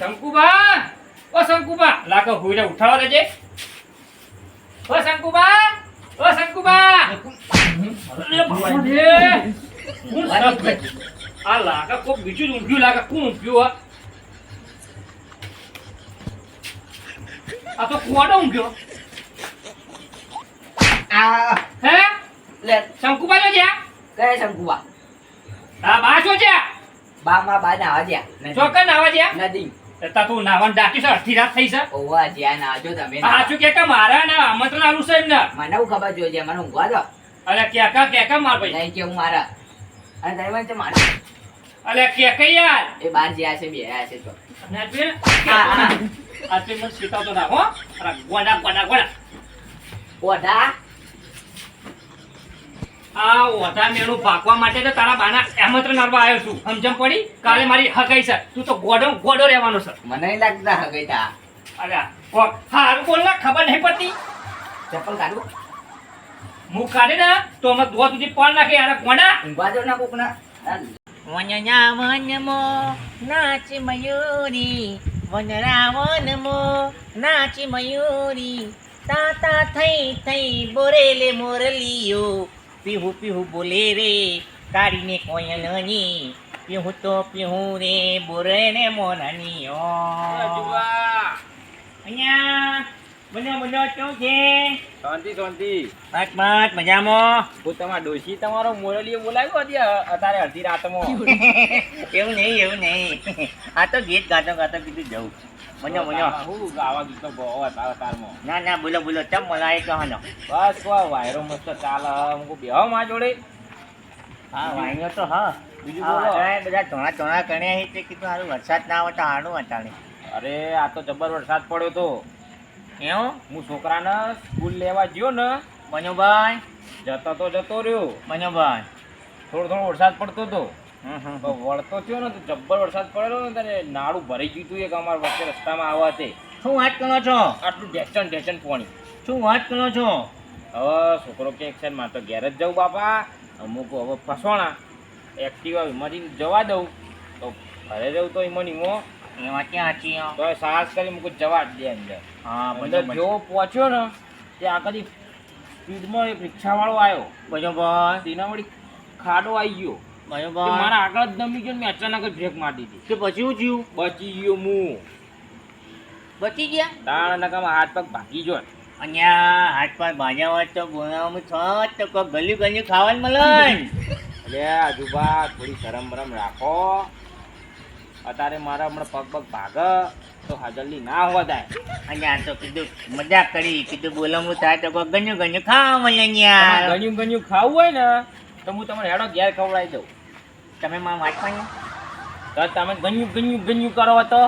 શંકુબા! ઓ શંકુબા! લાગે હુઈને ઉઠાડવા દેજે ઓ શંકુબા! ઓ શંકુબા! આ લાગે કોક બીજું ઊંઘ્યું લાગે. કોણ ઊંઘ્યું આ આ તો કુવાડો ઊંઘ્યો આ હે? લે. શંકુબા જો જ્યાં? કયા શંકુબા? આ બા જો જ્યાં? બા માં બા નાવા જ્યાં. ચોકન આવા જ્યાં? નદી. તા તું નાવાનું ડાકી છે અડધી રાત થઈ છે. ઓવા જ્યાં નાજો તમે સાચું કે કે મારા ને આમંત્રણ આલું છે એમને. મને હું ખબર જોજે મને ઊંઘવા દો. અલે કેકા કેકા માર ભાઈ. નહીં કે હું મારા. અને તમે મને મારે. અલે કેકે યાર. એ બાર જ્યાં છે બે આયા છે તો. ના બે. આ તે મને સીતાવતો ના હો. અરે ગોડા ગોડા ગોડા. ઓઢા આ ઓઢા મેળું ભાગવા માટે તો તારા બાના આમંત્રણ આલવા આવ્યો છું. સમજમ પડી? કાલે મારી હગાઈ છે. તું તો ગોડો ગોડો રહેવાનો છે. મને નહીં લાગતા હગાઈ તા અરે કોક હારું બોલ ને ખબર નહીં પડતી. ચપ્પલ કાઢું. મુખ કાઢે ને તો અમે દો સુધી પાડ નાખે યાર ગોડા ઊંઘવા દો ના કોક ના વનના વનમો નાચ મયુરી વનરા વનમો નાચ મયુરી તાતા થઈ થઈ બોરેલે મોરલીઓ. પીહુ પીહું બોલે રે કાઢીને કોયલની પીહું તો પીહું રે બોરે ને મોરાની ઓ અહીંયા બનો બનો શું છે? શાંતિ શાંતિ. બસ બસ મજામાં. હું તમારા ડોશી તમારો મોરલીએ બોલાવ્યો હતી અત્યારે અડધી રાતમાં. એવું નહીં એવું નહીં. આ તો ગીત ગાતો ગાતો કીધું જવું. મજો મનો હું ગાવા ગીતો બહુ હતા તારમાં ના ના બોલો બોલો ચમ મલાય કહાનો બસ કો વાયરો મસ્ત ચાલ હું બેહો માં જોડે હા વાંગ્યો તો હા બીજું બોલો વાદળાએ બધા ધોણા ધોણા કર્યા છે તે કીધું હારું વરસાદ ના આવે તો હારું અટાણે અરે આ તો જબર વરસાદ પડ્યો તો એવું હું છોકરાને સ્કૂલ લેવા ગયો ને મનોભાઈ જતો તો જતો રહ્યો મનોભાઈ થોડો થોડો વરસાદ પડતો હતો વળતો થયો ને તો જબ્બર વરસાદ પડેલો ને તને નાળું ભરાઈ ગયું હતું એક અમારા વચ્ચે રસ્તામાં આવવા તે. શું વાત કરો છો? આટલું ઢેચણ ઢેચણ પાણી. શું વાત કરો છો? હવે છોકરો કે છે મારે તો ઘેર જ જાઉં બાપા. અમુક હવે ફસવાણા એક્ટિવા વીમાથી જવા દઉં. તો ઘરે જવું તો એમાં નીમો એમાં ક્યાં આ? તો સાહસ કરી મૂકું જવા જ દે અંદર. હા બધા જો પહોંચ્યો ને તે કદી સ્પીડમાં એક રિક્ષાવાળો આવ્યો. મનોભાઈ તેના વળી ખાડો આવી ગયો. મારા આગળ જ નમી ગયો મેં અચાનક જ બ્રેક મારી દીધી. કે પછી હું થયું? બચી ગયો હું. બચી ગયા? દાણ નકામાં હાથ પગ ભાગી ગયો અહીંયા હાથ પગ ભાજ્યા હોય તો બોલાવું છ તો કોઈ ગલ્યું ગલ્યું ખાવાનું મળે. એટલે આજુબા થોડી શરમ બરમ રાખો. અત્યારે મારા હમણાં પગ પગ ભાગે તો હાજરલી ના હોવા થાય અહીંયા તો કીધું મજાક કરી કીધું બોલાવું થાય તો કોઈ ગણ્યું ગણ્યું ખાવા મળે અહીંયા ગણ્યું ગણ્યું ખાવું હોય ને તો હું તમને હેડો ઘેર ખવડાવી દઉં. તમે માં વાંચવાનું તો તમે ગણ્યું ગણ્યું ગણ્યું કરો તો.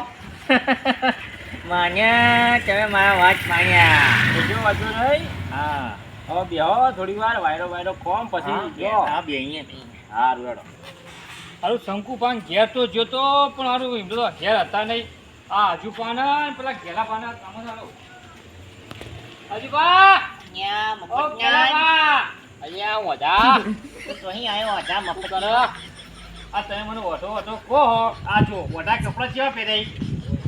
માન્યા તમે મારા વાત માન્યા. જો વાંચો નહીં હા. હવે બેહો થોડી વાર વાયરો વાયરો કોમ પછી જો. હા બે અહીંયા હા રેડો હારું શંકુપાન ઘેર તો જોતો પણ હારું એમ તો ઘેર હતા નહીં આ હજુ પાના પેલા ઘેલા પાના કામ હાલો હજુબા! ઓ ઘેલાબા અહીંયા હું હતા તો અહીં આવ્યો હતા મફત કરો? આ તમે મને ઓટો ઓઢો. કહો આ જો મોટા કપડા કેવા પહેરાઈ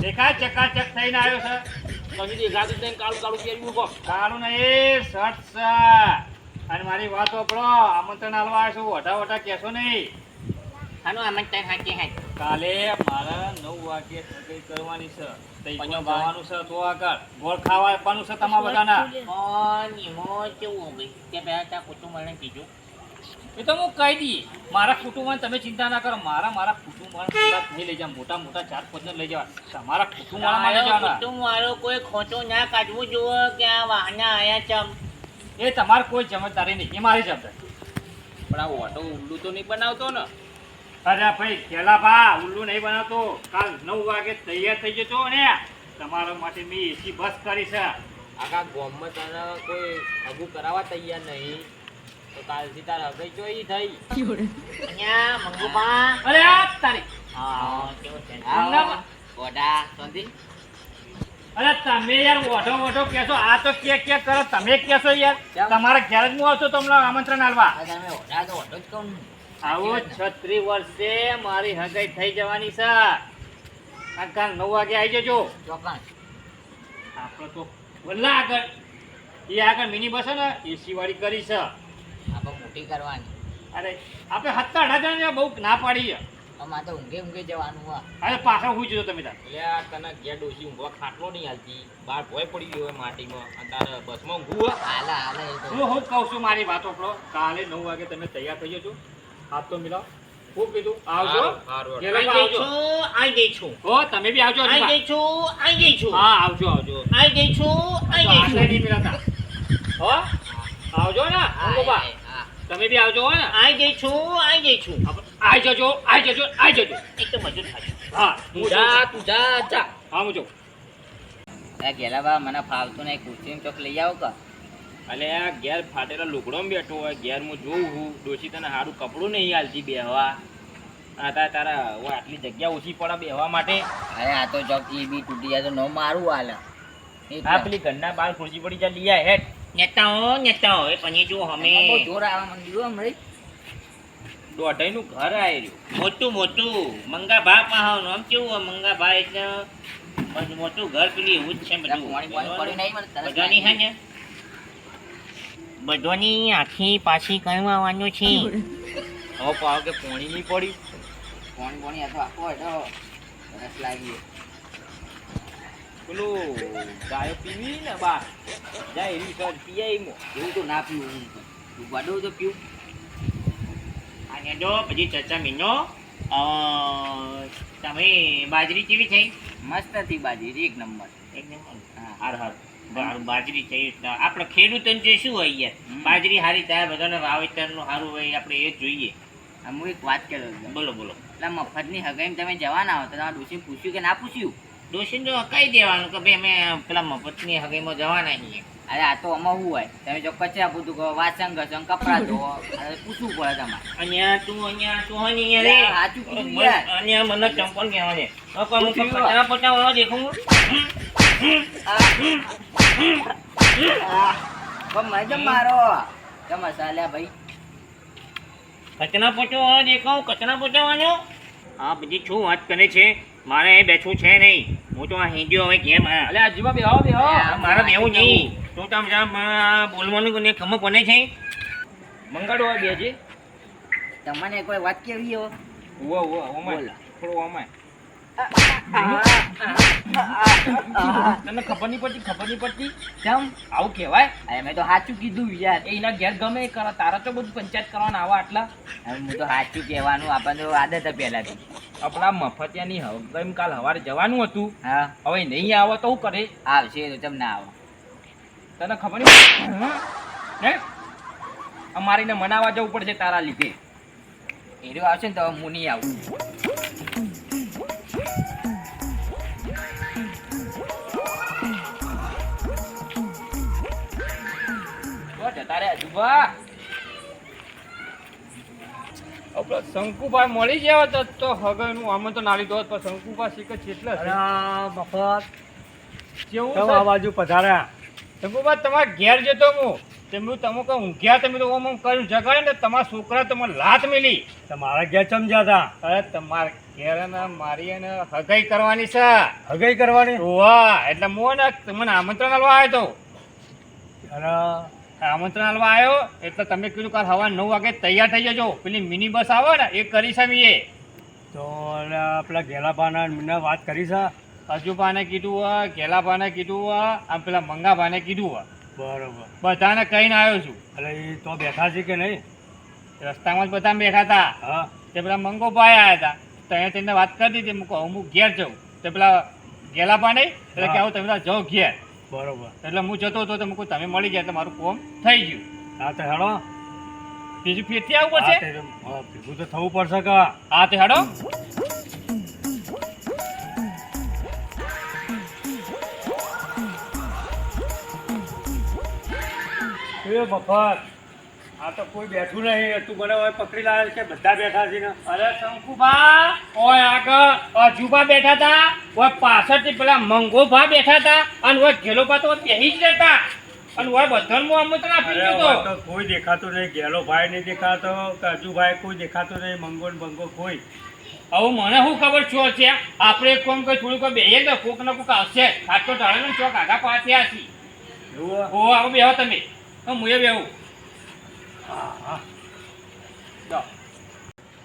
દેખાય ચકાચક થઈને આવ્યો છે. પછી દેખાતું થઈને કાળું કાળું પહેર્યું કહો કાળું ને એ શર્ટ છે. અને મારી વાત સાંભળો આમંત્રણ આલવા આવ્યો છું. ઓઢા ઓઢા કહેશો નહીં. આનું આમંત્રણ હાચી હાચ કાલે મારે નવ વાગે સગાઈ કરવાની છે. તઈ પંજો છે તો આગળ. ગોળ ખાવા આપવાનું છે તમારા બધાના? પણ એમાં કેવું કે પહેલા ત્યાં કુટુંબ મળે કીધું એ તો હું કહી દઈએ. મારા કુટુંબમાં તમે ચિંતા ના કરો. મારા મારા કુટુંબમાં નહીં લઈ જાવ મોટા મોટા ચાર પાંચ લઈ જવા તમારા કુટુંબમાં લઈ જવાના. કુટુંબ વાળો કોઈ ખોટો ના કાઢવું જોવો કે આ વાહના આયા ચમ. એ તમારે કોઈ જવાબદારી નહીં. એ મારી જવાબદારી. પણ આ ઓટો ઉલ્લુ તો નહીં બનાવતો ને? અરે ભાઈ ખેલા ભા ઉલ્લુ નહીં બનાવતો. કાલ નવ વાગે તૈયાર થઈ જતો ને. તમારા માટે મેં એસી બસ કરી છે. આખા ગામમાં તને કોઈ હગું કરાવવા તૈયાર નહીં? તો કાલથી તારે હગઈ જોઈ થઈ. અહીંયા મંગુબા અરે આ તારી. હા કેવું છે? આવો. ગોડા સંધી અરે તમે યાર ઓઢો ઓઢો કહેશો આ તો કે કે કરો તમે કહેશો યાર. તમારા ઘેર જ હું આવતો તમને આમંત્રણ આલવા? તમે ઓઢા તો ઓઢો જ કહું. આવો છત્રી વર્ષે મારી હગાઈ થઈ જવાની છે. આ નવ વાગે આવી જજો. ચોકન આપણે તો વલ્લા આગળ એ આગળ મિની બસ ને એસી વાળી કરી છે. આપણે મોટી કરવાની. અરે આપણે હત્તા અઢાર જણ બહુ ના પાડી અમારે તો ઊંઘે ઊંઘે જવાનું હા અરે પાછા હું જોયો તમે તાર. તને ઘેર ડોસી ઊંઘવા ખાટલો નહીં હાલતી. બહાર ભોય પડી ગયો હોય માટીમાં. અને તારે બસમાં ઊંઘવું હાલે હાલે એ તો. હું હું કહું છું મારી વાતો આપણો કાલે નવ વાગે તમે તૈયાર થઈ જજો. હાથ તો મિલાવ. હું કીધું. આવજો. આઈ ગઈ છું હો તમે બી આવજો હજુ બા. છું આઈ છું. હા આવજો આવજો. આઈ જઈ છું મિલાતા. હો? આવજો ને અંગોબા તમે બી આવજો ને આઈ જઈ છું આઈ જઈ છું. આઈ જજો આઈ જજો આઈ જજો. એકદમ મજૂર થાય હા તું જા. તું જા જા. હા. એ ગેલાબા મને ફાવતું નહીં કુર્સી ચોક લઈ આવો કા. અલે આ ઘેર ફાટેલા લુગડોમાં બેઠો હોય ઘેર હું જોઉં છું. ડોસી તને સારું કપડું નહીં હાલતી બેહવા. આ તારા તારા આટલી જગ્યા ઓછી પડે બેહવા માટે. અરે આ તો ચોક એ બી તૂટી જાય તો ન મારું હાલે. આ પેલી ઘરના બાર ખુરશી પડી જાય લઈ આય હેડ નેતાઓ નેતાઓ એ પછી જો અમે જોર આવવા માંડ્યું હમણાં દોઢાઈનું ઘર આવેલું મોટું મોટું મંગા ભા પાહો આમ કેવું મંગા ભા એટલે મોટું ઘર પેલી એવું જ છે બધું બધાની હે ને બધોની આખી પાછી કહેવાનું છે હો પાવ કે પોણી નહીં પડી પોણી પોણી આ તો આખો હેડો રસ લાગી પેલું ગાયો પીવી ને બા? જાય એવી સર પીએ એવું તો ના પીવું હું તું. ગડો તો પીવું. અને જો પછી ચર્ચા મીનો. તમે બાજરી કેવી થઈ? મસ્ત હતી બાજરી એક નંબર. એક નંબર? હાર હાર. બાજરી થઈ આપણે ખેડૂતોને જે શું હોય યાર? બાજરી સારી થાય બધાને વાવેતરનું સારું હોય આપણે એ જોઈએ. હું એક વાત કરો બોલો બોલો. એટલે મફતની હગાઈ તમે જવાના હો તો તમારે પૂછ્યું કે ના પૂછ્યું? ડોશીને તો કહી દેવાનું કે ભાઈ અમે પેલા મફતની હગાઈમાં જવાના છીએ અરે આ તો આમાં શું હોય તમે જો કચરા પૂતું કહો વાસણ ઘસણ કપડા ધોવો પૂછવું પડે તમારે અહીંયા તું અહીંયા તું હોય ને અહીંયા રે સાચું કીધું યાર અહીંયા મને ચંપલ કહેવા હવે હું કચરા પોતા દેખું મજા મારો તમે સાલ્યા ભાઈ કચરા પોચો દેખાવ કચરા વાળો હા બધી શું વાત કરે છે મારે એ બેઠું છે નહીં. હું તો આ હિન્દીઓ હવે કેમ અલે જીવા બેહો બેહો. મારે બેવું નહીં. તું તો આમ બોલવાનું કોને ખબર પડે છે? મંગાડો હોય બેજી. તમને કોઈ વાત કેવી હો? ઓ ઓ ઓમાય બોલો. થોડું ઓમાય તને ખબર નહીં પડતી ખબર નહીં પડતી? કેમ? આવું કહેવાય? અરે તો સાચું કીધું યાર. એના ઘેર ગમે એ કરે. તારા તો બધું પંચાયત કરવાના આવા આટલા. હું તો સાચું કહેવાનું. આપણને આદત પહેલાથી. આપણા મફતિયાની ગઈમ કાલ સવારે જવાનું હતું. હા. હવે નહીં આવો તો શું કરે? આવશે તો તમને આવો. તને ખબર નહીં હે? અમારીને મનાવા જવું પડશે તારા લીધે. હીરો આવશે ને તો હું નહીં આવું. જતા રે અજુબા આપણે શંકુભાઈ મળી ગયા તો તો હગરનું આમંત્રણ આલી દો તો શંકુભાઈ શીખે છે મફત જેવું આ બાજુ પધાર્યા? શંકુભાઈ તમારે ઘેર જતો હું. તેમ તમે કઈ ઊંઘ્યા તમે તો ઓમ ઓમ કર્યું જગાડે ને તમારા છોકરા તમારે લાત મિલી. તમારા ઘેર ચમજ્યા હતા અરે તમારે ઘેર ને મારી એને હગાઈ કરવાની છે. હગાઈ કરવાની? વાહ એટલે હું ને તમને આમંત્રણ આલવા આવ્યો તો. અને આમંત્રણ આલવા આવ્યો એટલે તમે કીધું કાલ હવા નવ વાગે તૈયાર થઈ જજો. પેલી મિની બસ આવે ને એ કરી એ તો પેલા ઘેલાભાના મને વાત કરી છે. અજુભાને કીધું ઘેલાભાને કીધું આમ પેલા મંગાભાને કીધું બરોબર. બધાને કહીને આવ્યો છું. એટલે એ તો બેઠા છે કે નહીં? રસ્તામાં જ બધા બેઠા હતા. હા. તે પેલા મંગોભાઈ આવ્યા હતા. તો અહીંયા તેને વાત કરી દીધી. મૂકો હું ઘેર જાઉં. તો પેલા ગેલા પાણી એટલે કે આવું તમે જાઓ ઘેર. બરોબર. એટલે હું જતો હતો તો મૂકું તમે મળી ગયા તો મારું કોમ થઈ ગયું. હા તો હેડો. બીજું ફેરથી આવવું પડશે ભેગું તો થવું પડશે કે. હા તે હેડો. એ મફત આ તો કોઈ બેઠું નહીં. તું મને હવે પકડી લાવે કે બધા બેઠા છે ને. અરે શંકુભા ઓય આગળ. અજુભા બેઠા હતા ઓય પાછળથી પેલા મંગોભા બેઠા હતા અને ઓય ઘેલોભા તો બેહી જ રહેતા. અને ઓય બધાનું આમંત્રણ આપી દીધું તો. કોઈ દેખાતું નહીં. ગેલો ભાઈ નહીં દેખાતો કાજુભાઈ કોઈ દેખાતો નહીં. મંગો ને ભંગો કોઈ. હવે મને શું ખબર છો છે? આપણે એક કોમ કોઈ થોડુંક બેહીએ તો કોક ને કોક આવશે. ખાટલો ટાળે ને ચોક આગા પાછ્યા છી હો આવો બેહો તમે. હું મુએ બેહું.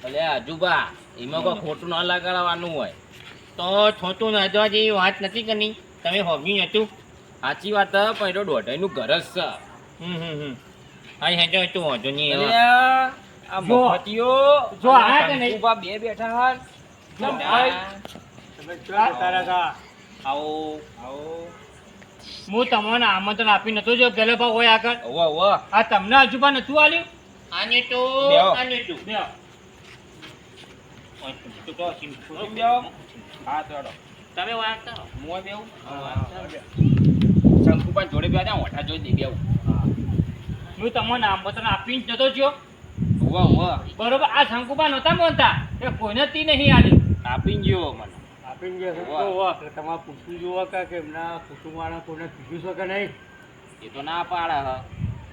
ભલે આજુબા એમાં કોઈ ખોટું ના લગાડવાનું હોય. તો છોટું નાજવા જેવી વાત નથી કરી તમે હોમ્યું હતું? સાચી વાત પણ દોઢાઈનું ઘર જ છે. હમ હમ હમ. હા હેજો તું વાંધો નહીં. આ. મફતીઓ જો આ કે નહીં? ઊભા બે બેઠા હાલ. કેમ તારા આવો આવો. હું તમને આમંત્રણ આપી નતો જો પેલો ભાવ હોય આગળ ઓવો, ઓવો. આ તમને હજુબા નતું આલ્યું આને તો આને તો બેહો. ઓય, તું તો સિમ્પલ બેહો. હા તો હેડો. તમે વાંચતા હું? શંકુભા જોડે બેઠા ઓઠા જોઈ દે બેહું. હું તમને આમંત્રણ આપીને જ નતો જો ઓવો, ઓવો. બરોબર આ શંકુબા નતા બોલતા એ કોઈને તી નહીં આપી આપીને ગયો મને આપીને જે. તો એટલે તમારે પૂછવું જોવો કે કે એમના કુટુંબવાળા કોઈને કીધું છે કે નહીં? એ તો ના પાડે હ.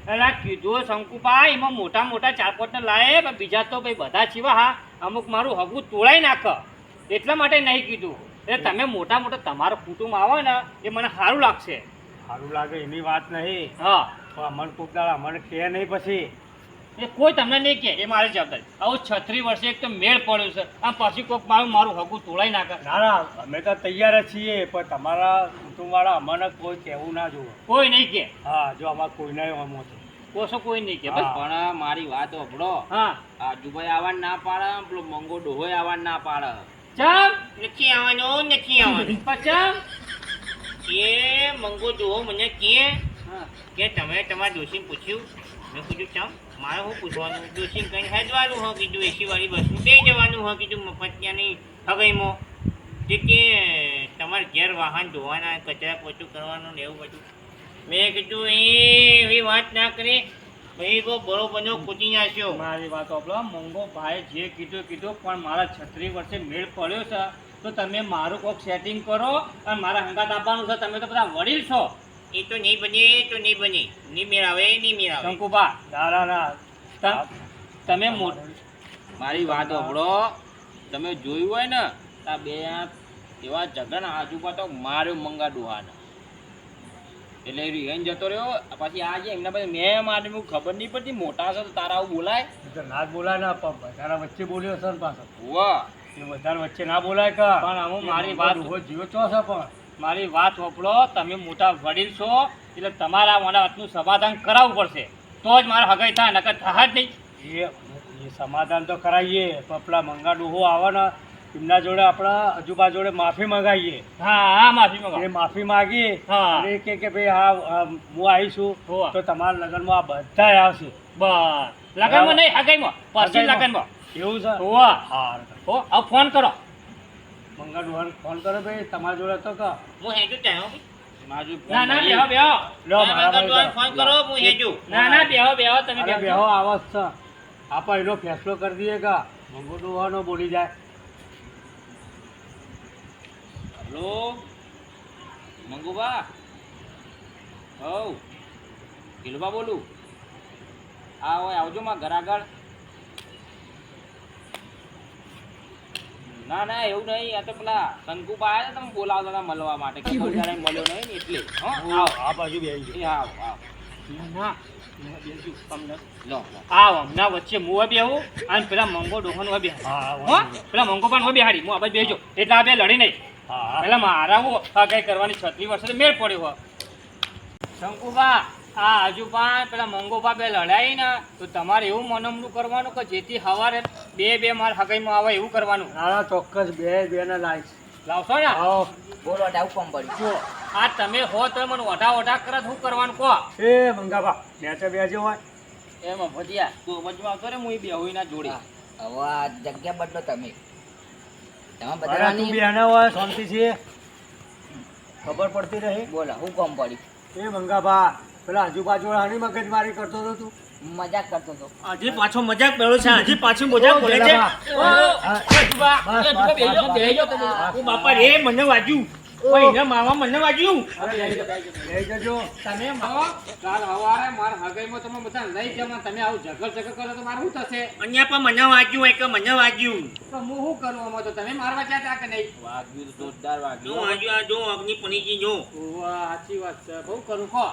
એટલે કીધું શંકુપા એમાં મોટા મોટા ચાર પાંચ ને લાવે પણ બીજા તો ભાઈ બધા છીવા હા. અમુક મારું હગું તોડાઈ નાખ. એટલા માટે નહીં કીધું. એટલે તમે મોટા મોટા તમારું કુટુંબ આવે ને એ મને સારું લાગશે. સારું લાગે એની વાત નહીં. હા. પણ અમને કોક દાડા અમને કહે નહીં પછી. એ કોઈ તમને નહીં કહે. એ મારી જવાબદારી. આવું છત્રી વર્ષે એક તો મેળ પડ્યો છે. આ પછી કોઈક મારું મારું હગું તોડાઈ નાખે. ના ના અમે તો તૈયાર જ છીએ પણ તમારા કુટુંબવાળા અમને કોઈ કહેવું ના જોવે કોઈ નહીં કહે. હા જો અમારે કોઈને અમો છે કોશો કોઈ નહીં કે બસ પણ મારી વાત સાંભળો. હા. આજુભાઈ આવવાનું ના પાડે પેલો મંગો ડોહોય આવવાનું ના પાડે. ચમ? નથી આવવાનો નથી આવવાનો. પચમ એ મંગો ડોહો મને કે કે તમે તમારા દોશીને પૂછ્યું. મેં કીધું ચમ? મારે શું પૂછવાનું ડોશીને કહીને હેડવાનું હો? કીધું એસી વાળી બસમાં બે જવાનું હો? કીધું મફત ત્યાંની હગાઈમાં તે કે, તમારે ઘેર વાહન ધોવાના, કચરા પોચું કરવાનું ને એવું બધું. મેં કીધું, એ એવી વાત ના કરી. ભાઈ તો બરોબરનો ખૂટી નાખ્યો. મારી વાત સાંભળો મોંઘો ભાઈ જે કીધું કીધું, પણ મારા છત્રી વર્ષે મેળ પડ્યો છે. તો તમે મારું કોઈક સેટિંગ કરો અને મારા હંગાત આપવાનું છે. તમે તો બધા વડીલ છો. એ તો નહીં બને તો નહીં બને. નહીં મેળાવે નહીં મેળાવે. શંકુભા ના ના ના તમે મારી વાત સાંભળો. તમે જોયું હોય ને આ બે એવા ઝઘડા આજુબા તો માર્યો મંગા ડોહાને એટલે એ રિહાઈને જતો રહ્યો. પછી આજે એમના પછી મેં મારી હું ખબર નહીં પડતી. મોટા છે તો તારા આવું બોલાય. તો ના જ બોલાય ના પણ બધાના વચ્ચે બોલ્યો છે ને પાછો. વાહ. એ બધા વચ્ચે ના બોલાય કા? પણ આમ મારી વાત- જીવો છો છે પણ? મારી વાત વપડો તમે મોટા વડીલ છો એટલે તમારા મારા વાતનું સમાધાન કરાવવું પડશે. તો જ મારા હગાઈ થાય નકર થાય જ નહીં. એ સમાધાન તો કરાવીએ પપલા પેલા મંગા ડોહો આવે ને એમના જોડે આપણા અજુબા જોડે માફી મંગાવીએ હા હા માફી મંગાવીએ માફી માગી હા. એ કે કે ભાઈ હા હા, આવીશું. તો તમારા લગ્નમાં આ બધા આવશે. બસ. લગનમાં નહીં હગાઈમાં. પછી લગ્નમાં. એવું છે? હોવા. હા હો હવે ફોન કરો. મંગા ડોહાને ફોન કરો ભાઈ તમારા જોડે તો કહો. હું હેજુ ત્યાં ના ના બેહો બેહો. લો મારા ફોન કરો હું હેજુ. ના ના બેહો બેહો તમે બેહો આવાજ છે. એનો ફેસલો કરી દઈએ કે મંગો ડોહાનો બોલી જાય. હલો? મંગુબા? હવ ગિલુબા બોલું? હા હોય આવજો માં ઘર આગળ. ના ના એવું નહીં. આ તો પેલા શંકુબા આવ્યા તમે બોલાવતા હતા મળવા માટે. કે મળ્યો નહીં એટલે. આવો. આવ આ બાજુ બેસી આવો આવ આવ. ના તમને. લો લો. આ હમણાં વચ્ચે મુવા બેહું અને પેલા મંગો ડોહન હોય બેહ. હા હા પેલા મંગો પણ હોય બેહાડી. હું આ બાજુ એટલે આ બે લડી નહીં. હા પેલા મારા હું આ કઈ કરવાની છત્રી વર્ષે તો મેળ પડ્યો હો શંકુબા આ આજુબા પેલા મંગોબા બે લડાઈ ને તો તમારે એવું મનમનું કરવાનું કે જેથી સવારે બે બે માર હગાઈમાં આવે એવું કરવાનું? ના ચોક્કસ બે બે ને લાવીશ લાવશો ને? બોલો ડાઉ કોમ પડ્યું? જો આ તમે હો તો મને ઓઢા ઓઢા કરે શું કરવાનું કહો? એ મંગાબા નેચે બેજો હોય. એમાં ભજીયા. તું મજમાં આવતો રે હું બે હોય ના જોડે હવે આ જગ્યા બદલો તમે. તમે બધા તું બદલવાની હોય શાંતિ છે. ખબર પડતી રહે. બોલા હું કોમ પડ્યું? એ મંગાબા પેલા આજુબાજુ હાની મગજમારી કરતો હતો તું? મજાક કરતો હતો. હજી પાછો મજાક બેળો છે હજી પાછું મજાક બોલે છે. હા. ઓ, હા. બાપા રે મને વાજ્યું પણ માવા મને વાગ્યું. લઈ જજો તમે માવો કાલ સવારે મારા હગાઈમાં તમે બધા લઈ જવા તમે આવું ઝઘડ ઝઘડ કરો તો મારે શું થશે? અહીંયા પણ મને વાગ્યું એક મને વાગ્યું. તો હું શું કરું આમાં? તો તમે મારવા ચાહતા કે નહીં? વાગ્યું જોરદાર વાગ્યું. વાગ્યું આ જો અગ્નિ પણીજી જો. વાહ, સાચી વાત છે. બહુ કરું કહો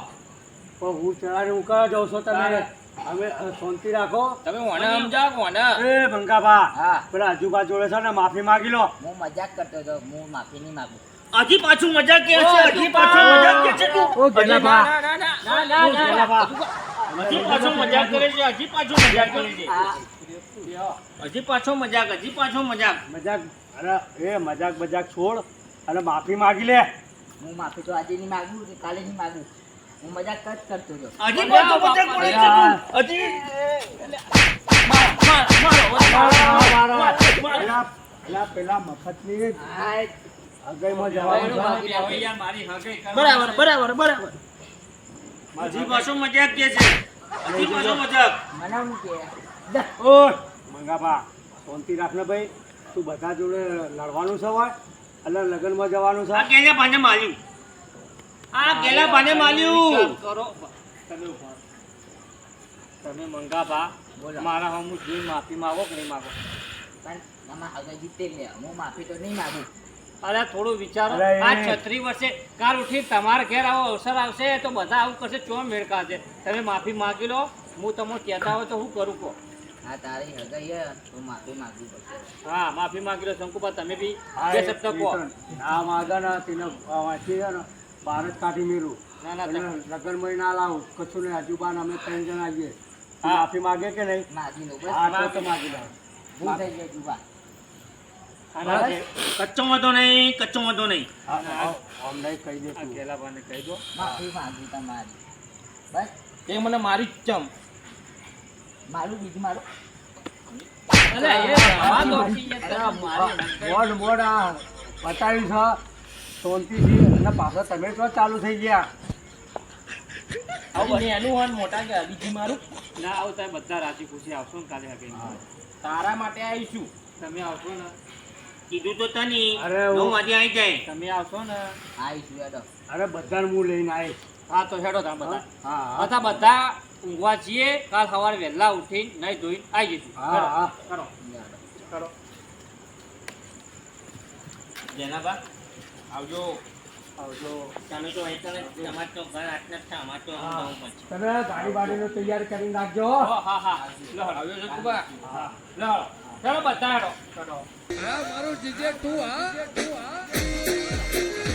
પણ હું ચડાને હું જાઉં છો તમે? અમે શાંતિ રાખો. તમે મને સમજાવો મને એ ભંગાભા. હા. પેલા આજુબાજુ જોડે છે ને માફી માંગી લો. હું મજાક કરતો હતો હું માફી નહીં માંગુ. હજી પાછું મજાક કે છે? હજી પાછું મજાક કે છે તું? ઓ ગેલાભા ના ના ના ના ના હજી પાછો મજાક કરે છે હજી પાછો મજાક કરે છે. હજી પાછો મજાક હજી પાછો મજાક. મજાક અરે એ મજાક મજાક છોડ અને માફી માંગી લે. હું માફી તો આજે નહીં માંગુ કાલે નહીં માંગુ. હું મજાક જ કરતો હતો હજી પાછો મજાક કરે છે તું. હજી. પેલા પેલા મફતની. બરાબર બરાબર બરાબર. હજી પાછો કે છે? હજી પાછો મજાક. મને હું કે? શાંતિ રાખને ભાઈ. તું બધા જોડે લડવાનું છે હોય એટલે લગ્નમાં જવાનું છે. આ કેલા પાને માલ્યું આ કેલા પાને માલ્યું કરો. તમે ઊભા તમે મંગાભા બોલો. મારા હમું જે માફી માંગો કે નહીં માંગો. પણ તમારા હગાઈ જીતે લે હું માફી તો નહીં માંગુ. અરે થોડું વિચારો. આ છત્રી વર્ષે કાલ ઉઠી તમારા ઘેર આવો અવસર આવશે તો બધા આવું કરશે ચો મેળકાશે તમે માફી માંગી લો. હું તમને કહેતા હોય તો હું કરું કહો. આ તારી હગાઈ હે. તો માફી માંગવી પડશે. હા માફી માંગી લો શંકુભા તમે બી આ બે શબ્દ કહો. આ માગા ને તેને વાંચી ને. જ કાઢી ના લગ્નમાં ના લાવું. કશું નહીં આજુબાન અમે ત્રણ જણા આવીએ. માફી માગે કે નહીં? માગી કચ્ચો વાંધો નહીં કચ્ચો વાંધો નહીં. હા, હા, આમ નહીં કહી દે આ કહી દો. માફી માંગી તમારી. બસ. તે મને મારી ચમ. મારું બીજું મારું. એ એ મારી મોડ બતાવ્યું છે. શાંતિથી અને પાછા તમે તો ચાલુ થઈ ગયા. આવું એનું હોય મોટા કે બીજી મારું? ના આવું તમે બધા રાજી ખુશી આવશો ને કાલે હગાઈ તારા માટે આવીશું. તમે આવશો ને? કીધું તો તને. અરે હું- આજે આવી જાય. તમે આવશો ને? આવીશું હેડો અરે બધાને હું લઈને આવીશ. હા તો હેડો તા બધા. હા હા બધા બધા ઊંઘવા છીએ કાલ સવારે વહેલા ઉઠી નહીં ધોઈને આવી જઈશું. હા હા. કરો. કરો. જેનાબા આવજો. આવજો. તમે તો અહીં તને તમાર તો ઘર આટલા જ છે અમારે તો હા. તમે ગાડી બાડીને તૈયાર કરીને રાખજો હો. હા હા હા. લો આવ્યો છે કુબા લો ચાલો બતાડો હેડો ચલો હા મારું જીજે તું હા? તું હા.